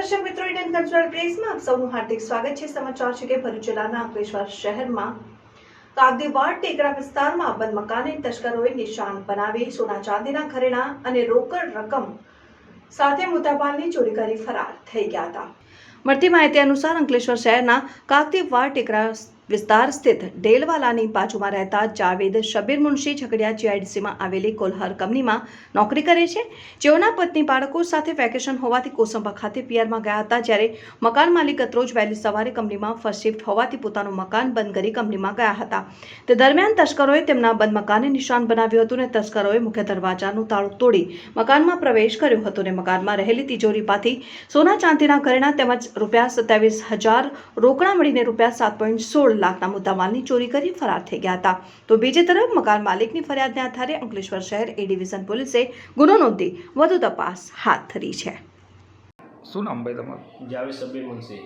Time cultural પ્રેસમાં આપ સૌનું હાર્દિક સ્વાગત છે. સમાચાર છે કે ભરૂચ જિલ્લાના અંકલેશ્વર શહેરમાં કાગદીવાડ ટેકરા વિસ્તારમાં બંધ મકાને તસ્કરોએ નિશાન બનાવી સોના ચાંદીના ઘરેણા અને રોકડ રકમ સાથે મુદ્દામાલની ચોરી કરી ફરાર થઈ ગયા હતા. મળતી માહિતી અનુસાર અંકલેશ્વર શહેરના કાગદીવાડ ટેકરા વિસ્તાર સ્થિત ડેલવાલાની બાજુમાં રહેતા જાવેદ શબીર મુનશી ઝઘડિયા જીઆઈડીસીમાં આવેલી કોલહર કંપનીમાં નોકરી કરે છે. જેઓના પત્ની બાળકો સાથે વેકેશન હોવાથી કોસંબા ખાતે પિયરમાં ગયા હતા જ્યારે મકાન માલિક ગતરોજ વહેલી સવારે કંપનીમાં ફર્સ્ટ શિફ્ટ હોવાથી પોતાનું મકાન બંધ કરી કંપનીમાં ગયા હતા. તે દરમિયાન તસ્કરોએ તેમના બંધ મકાને નિશાન બનાવ્યું હતું અને તસ્કરોએ મુખ્ય દરવાજાનું તાળું તોડી મકાનમાં પ્રવેશ કર્યો હતો અને મકાનમાં રહેલી તિજોરીમાંથી સોના ચાંદીના ઘરેણા તેમજ રૂપિયા સત્યાવીસ હજાર રોકડા મળીને રૂપિયા સાત પોઈન્ટ સોળ લાખના મુદ્દામાલની ચોરી કરી ફરાર થઈ ગયા હતા. તો બીજી તરફ મકાન માલિકની ફરિયાદને આધારે અંકલેશ્વર શહેર એ ડિવિઝન પોલીસે ગુનો નોંધી વધુ તપાસ હાથ ધરી છે. શું નામ ભાઈ તમારું? જાવેદ સબીર મુનશી.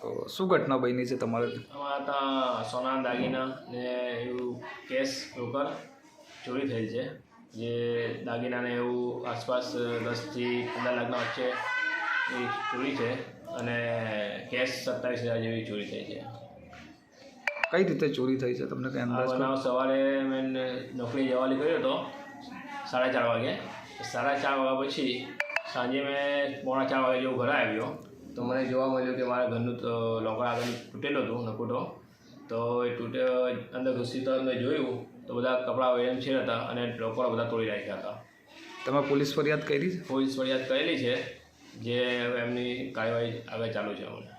તો શું ઘટના બની છે તમારે? અમારા ત્યાં સોના દાગીના ને એવું કેશ રોકડ ચોરી થયેલ છે. જે દાગીનાને એવું આસપાસ દસથી પંદર લાખના વચ્ચે એ ચોરી છે અને કેશ સત્તાવીસ હજાર જેવી ચોરી થઈ છે. કઈ રીતે ચોરી થઈ છે? તમને કઈ અંદાજ બનાવ સવારે મેં નોકરી જવા નીકળ્યો હતો સાડા ચાર વાગે. સાડા ચાર વાગ્યા પછી સાંજે મેં પોણા ચાર વાગે જેવું ઘરે આવ્યો. તો મને જોવા મળ્યું કે મારા ઘરનું લોકડા લોકર આગળ તૂટેલું હતું નકુટો. તો એ તૂટે અંદર ઘૂસી તો મેં જોયું તો બધા કપડાં એમ છે હતા અને લોકરો બધા તોડી રાખ્યા હતા. તમે પોલીસ ફરિયાદ કરી પોલીસ ફરિયાદ કરેલી છે જે એમની કાર્યવાહી આગળ ચાલુ છે હમણાં.